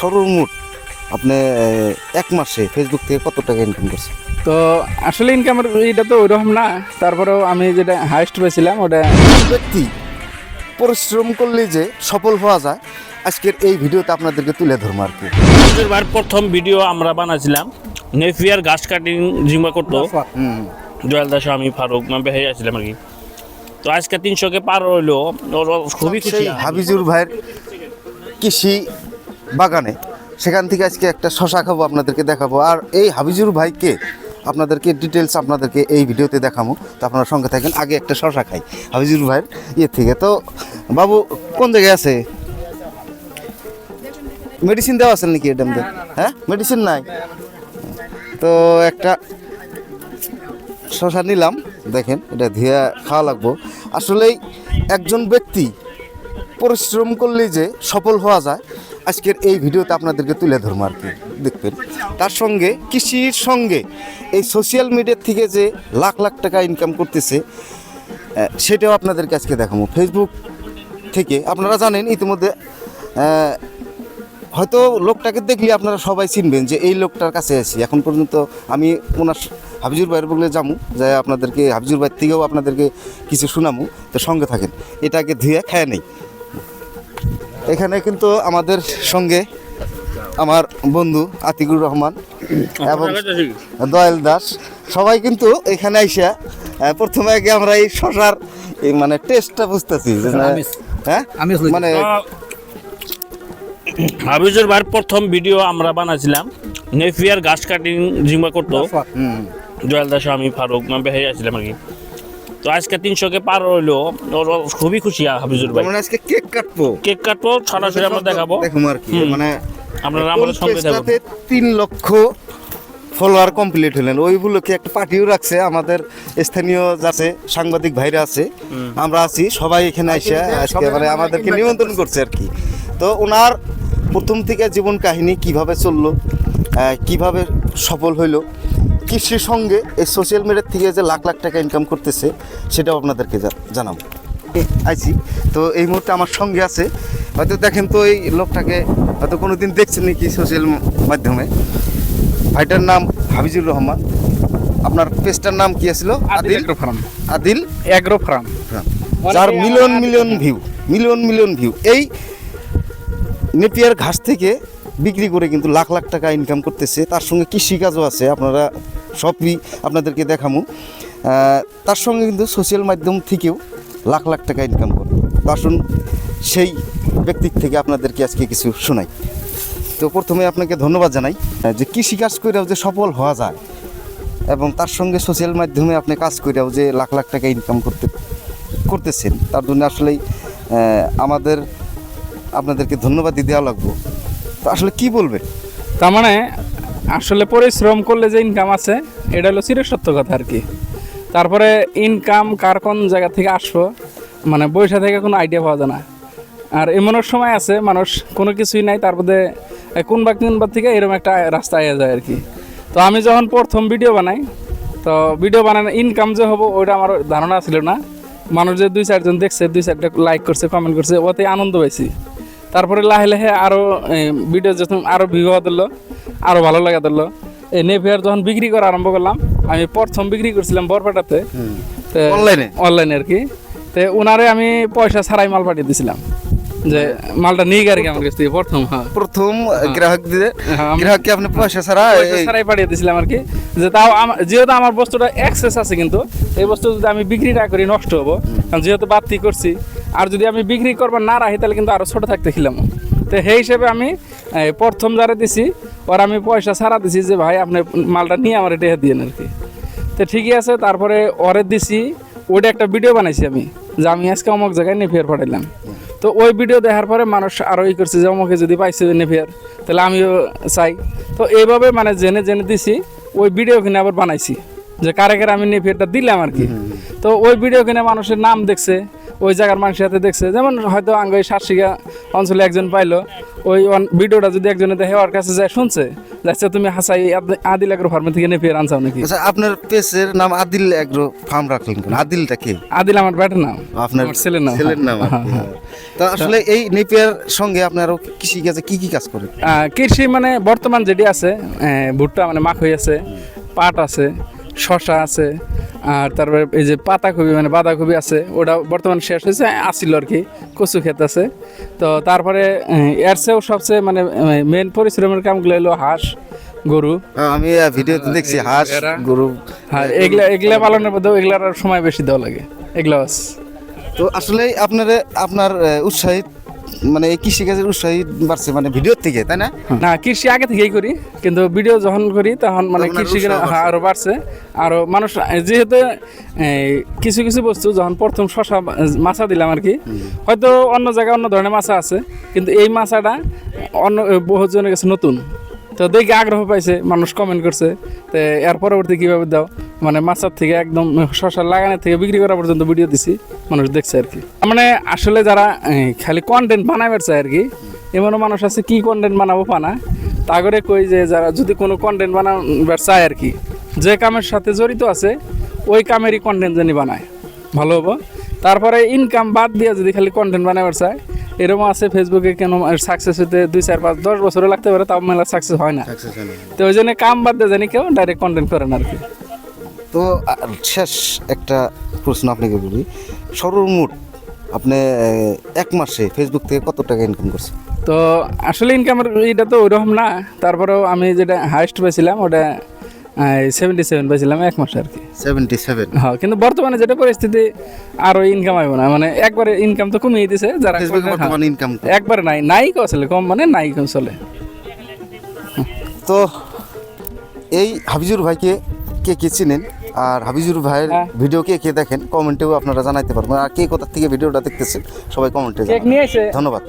সর্বমোট আপনি এক মাসে ফেসবুক থেকে কত টাকা ইনকাম করছেন? তো আসলে ইনকামের এটা তো ওইরকম না। তারপরেও আমি যেটা হাইস্ট পেয়েছিলাম ওটা ব্যক্তি পরিশ্রম করলে যে সফল হওয়া যায় আজকের এই ভিডিওতে আপনাদেরকে তুলে ধরবো আর কি। বার প্রথম ভিডিও আমরা বানাছিলাম নেফিয়ার ঘাস কাটিং জিম্মা করতো। জয়াল দাস আমি ফারুক মানে বেহে আসছিলাম আর কি। তো আজকে তিনশোকে পার হইল। খুবই খুশি। হাবিজুর ভাইয়ের কৃষি বাগানে। সেখান থেকে আজকে একটা শশা খাব আপনাদেরকে দেখাবো। আর এই হাবিজুর ভাইকে আপনাদেরকে ডিটেলস আপনাদেরকে এই ভিডিওতে দেখাবো তো আপনারা সঙ্গে থাকেন আগে একটা শশা খাই। হাবিজুর ভাইয়ের ইয়ে থেকে। তো বাবু কোন জায়গায় আছে? মেডিসিন দেওয়া আছে নাকি মধ্যে? হ্যাঁ? মেডিসিন নাই? তো একটা শশা নিলাম। দেখেন এটা ধুয়ে খাওয়া লাগবো। আসলেই একজন ব্যক্তি পরিশ্রম করলে যে সফল হওয়া যায়। আজকের এই ভিডিওতে আপনাদেরকে তুলে ধরবো আর কি, দেখবেন। তার সঙ্গে কৃষির সঙ্গে এই সোশ্যাল মিডিয়ার থেকে যে লাখ লাখ টাকা ইনকাম করতেছে সেটাও আপনাদেরকে আজকে দেখাবো। ফেসবুক থেকে আপনারা জানেন, ইতিমধ্যে হয়তো লোকটাকে দেখলে আপনারা সবাই চিনবেন যে এই লোকটার কাছে আছি। এখন পর্যন্ত আমি ওনার হাবিজুর ভাইয়ের বলে যামু যে আপনাদেরকে হাবিজুর ভাইয়ের থেকেও আপনাদেরকে কিছু শোনামু তো সঙ্গে থাকেন, এটাকে ধুয়ে খায় নেই। এখানে কিন্তু আমাদের সঙ্গে আমার বন্ধু আতিকুর রহমান এবং দয়াল দাস। সবাই কিন্তু এখানে আইসা প্রথমে আগে আমরা এই শশার এই মানে টেস্টটা বুঝতেছি হ্যাঁ? মানে হাবিজুর বার প্রথম ভিডিও আমরা বানাছিলাম নেফিয়ার গাছ কাটিং জিম্মা করতো। জয়াল দাস আমি ফারুক মানে বেহে আসছিলাম আর কি। তো আজকে তিনশোকে পার হইল। খুবই খুশি হাবিজুর ভাই। মানে আজকে কেক কাটবো? কেক কাটবো সরাসরি আমরা দেখাবো। দেখুন আর কি মানে আপনারা আমাদের সঙ্গে থাকুন তিন লক্ষ ফলোয়ার কমপ্লিট হলেন। ওই উপলক্ষে একটা পার্টিও রাখছে আমাদের স্থানীয় যাচ্ছে সাংবাদিক ভাইরা আছে। আমরা আছি সবাই এখানে এসে আজকে মানে আমাদেরকে নিমন্ত্রণ করছে আর কি। তো ওনার প্রথম থেকে জীবন কাহিনী কীভাবে চলল আহ, কীভাবে সফল হইল কৃষির সঙ্গে এই সোশ্যাল মিডিয়ার থেকে যে লাখ লাখ টাকা ইনকাম করতেছে সেটাও আপনাদেরকে জানাব। আইছি। তো এই মুহূর্তে আমার সঙ্গে আছে। হয়তো দেখেন তো এই লোকটাকে হয়তো কোনোদিন দেখছেন নাকি সোশ্যাল মাধ্যমে। ভাইটার নাম হাবিজুর রহমান। আপনার পেজটার নাম কি ছিল Adil farm Adil? Agro farm যার million million view million million view এই নেপিয়ার ঘাস থেকে বিক্রি করে কিন্তু লাখ লাখ টাকা ইনকাম করতেছে। তার সঙ্গে কৃষিকাজও আছে। আপনারা সবই আপনাদেরকে দেখামু। তার সঙ্গে কিন্তু সোশ্যাল মাধ্যম থেকেও লাখ লাখ টাকা ইনকাম করে তো আসুন, সেই ব্যক্তির থেকে আপনাদেরকে আজকে কিছু শোনাই। তো প্রথমে আপনাকে ধন্যবাদ জানাই যে কৃষিকাজ করেও যে সফল হওয়া যায় এবং তার সঙ্গে সোশ্যাল মাধ্যমে আপনি কাজ করেও যে লাখ লাখ টাকা ইনকাম করতে, করতেছেন। তার জন্য আসলেই আমাদের, আপনাদেরকে ধন্যবাদ দিয়ে দেওয়া লাগবো। তো আসলে কি বলবেন? তার মানে আসলে পরিশ্রম করলে যে ইনকাম আছে, এটা হলো চিরসত্য কথা আর কি। তারপরে ইনকাম কার কোন জায়গা থেকে আসব মানে বৈশা থেকে কোনো আইডিয়া পাওয়া যায় না। আর এমনও সময় আছে, মানুষ কোনো কিছুই নাই তারপরে কোনবা কিনবা থেকে এরকম একটা রাস্তা আয়া যায় আর কি। তো আমি যখন প্রথম ভিডিও বানাই, তো ভিডিও বানানো ইনকাম যে হব, ওইটা আমার ধারণা ছিল না। মানুষ যে দুই চারজন দেখছে, দুই চারটা লাইক করছে কমেন্ট করছে ওতে আনন্দ পাইছি। তারপরে লাহে লাহে আরও ভিডিও যখন আরও ভিউ দিল আরও ভালো লাগা দিল এই নেভিয়ার যখন বিক্রি করা আরম্ভ করলাম আমি প্রথম বিক্রি করছিলাম বরপেটাতে। অনলাইনে অনলাইনে আর কি। তো ওনারে আমি পয়সা ছাড়াই মাল পাঠিয়ে দিয়েছিলাম যে মালটা নিয়ে আর কি আমার কাছ থেকে প্রথম হ্যাঁ। প্রথম গ্রাহক দিয়ে হ্যাঁ, গ্রাহককে আপনি পয়সা ছাড়া পয়সা ছাড়াই পাঠিয়ে দিয়েছিলাম আর কি। যে তাও আমার যেহেতু আমার বস্তুটা এক্সেস আছে কিন্তু এই বস্তু যদি আমি বিক্রি না করি নষ্ট হব। কারণ যেহেতু বাড়তি করছি আর যদি আমি বিক্রি করবার না রাখি তাহলে কিন্তু আরও ছোটো থাকতে খিলাম। তো সেই হিসেবে আমি প্রথম যারা দিছি ওর আমি পয়সা ছাড়া দিছি যে ভাই আপনি মালটা নিয়ে আমার এটা দিয়ে আর কি তো ঠিকই আছে তারপরে ওরে দিছি ওইটা একটা ভিডিও বানাইছি আমি যে আমি আজকে অমুক জায়গায় নেফিয়ার পাঠাইলাম। তো ওই ভিডিও দেখার পরে মানুষ আরও ই করছে যে অমুকে যদি পাইছে নেফিয়ার তাহলে আমিও চাই। তো এইভাবে মানে জেনে জেনে দিছি ওই ভিডিও কিনে আবার বানাইছি যে কারে কারে আমি নেফিয়ারটা দিলাম আর কি তো ওই ভিডিও কিনে মানুষের নাম দেখছে ওই জায়গার মানুষের হাতে দেখছে। যেমন হয়তো আঙ্গ এই সাতশিকা অঞ্চলে একজন পাইলো ওই ভিডিওটা যদি একজনে দেখে ওর কাছে যায় শুনছে যাচ্ছে তুমি হাসাই আদ- আদিল এগ্রো ফার্মে থেকে নেপিয়ে আনছাও নাকি? আচ্ছা আপনার পেজের নাম আদিল এগ্রো ফার্ম রাখলেন কেন? আদিলটা কি? আদিল আমার ব্যাটার নাম আপনার ছেলের নাম। ছেলের নাম কি, হ্যাঁ। তো আসলে এই নেপিয়ার সঙ্গে আপনার আরও কৃষি কাজে কি কি কাজ করে? আহ, কৃষি মানে বর্তমান যেটি আছে ভুট্টা মানে মাখই আছে পাট আছে শশা আছে আর তারপরে এই যে পাতাকপি মানে বাঁধাকপি আছে ওটা বর্তমান শেষ হয়েছে আসিল আর কি কচু ক্ষেত আছে। তো তারপরে এর চেয়েও সবচেয়ে মানে মেন পরিশ্রমের কামগুলো হলো হাঁস গরু। হ্যাঁ, আমি ভিডিওতে দেখছি হাঁস গরু। হ্যাঁ এগুলা এগুলা পালনের মধ্যেও এগুলার সময় বেশি দেওয়া লাগে এগুলা তো আসলে আপনার আপনার উৎসাহিত মানে এই কৃষিকাজের উৎসাহিত বাড়ছে মানে ভিডিওর থেকে তাই না? না কৃষি আগে থেকেই করি কিন্তু ভিডিও যখন করি তখন মানে কৃষি উৎসাহ বাড়ছে। আরও বাড়ছে। আরও মানুষ যেহেতু কিছু কিছু বস্তু যখন প্রথম শশা মাছা দিলাম আর কি হয়তো অন্য জায়গায় অন্য ধরনের মাছা আছে কিন্তু এই মাছাটা অন্য বহুত জনের কাছে নতুন। তো দেখে আগ্রহ পাইছে মানুষ কমেন্ট করছে তো এর পরবর্তী কীভাবে দাও? মানে মাছার থেকে একদম শশা লাগানোর থেকে বিক্রি করা পর্যন্ত ভিডিও দিছি মানুষ দেখছে আর কি। মানে আসলে যারা খালি কন্টেন্ট বানাবার চায় আর কি এমনও মানুষ আছে কি কন্টেন্ট বানাবো পানা? তা করে কই যে যারা যদি কোনো কন্টেন্ট বানাবার চায় আর কি যে কামের সাথে জড়িত আছে ওই কামেরই কন্টেন্ট জানি বানায়। ভালো হব? তারপরে ইনকাম বাদ দিয়ে যদি খালি কন্টেন্ট বানাবার চায় এরকম আছে ফেসবুকে কেন সাকসেস হতে দুই চার পাঁচ দশ বছরও লাগতে পারে তাও মেলা সাকসেস হয় না। তো ওই জন্য কাম বাদ দিয়ে জানি কেউ ডাইরেক্ট কন্টেন্ট করেন আর কি। তো শেষ একটা প্রশ্ন আপনাকে বলি। সর্বমোট আপনি এক মাসে ফেসবুক থেকে কত টাকা ইনকাম করছেন? তো আসলে ইনকামের এটা তো ওইরকম না। তারপরেও আমি যেটা হাইস্ট পেয়েছিলাম ওটা সেভেন্টি সেভেন পেয়েছিলাম এক মাসে আর কি সেভেন্টি সেভেন হ্যাঁ কিন্তু বর্তমানে যেটা পরিস্থিতি আরও ইনকাম আইব না। মানে একবারে ইনকাম তো কমিয়ে দিছে যারা ফেসবুকে হ্যাঁ, ইনকাম একবারে নাই নাই কেউ চলে কম মানে নাই কেউ চলে। তো এই হাবিজুর ভাইকে কে কে চিনেন? আর হাবিজুর ভাইয়ের হ্যাঁ। ভিডিও কে কে দেখেন কমেন্টেও আপনারা জানাইতে পারবেন। আর কে কোথা থেকে ভিডিওটা দেখতেছেন সবাই কমেন্টে ধন্যবাদ।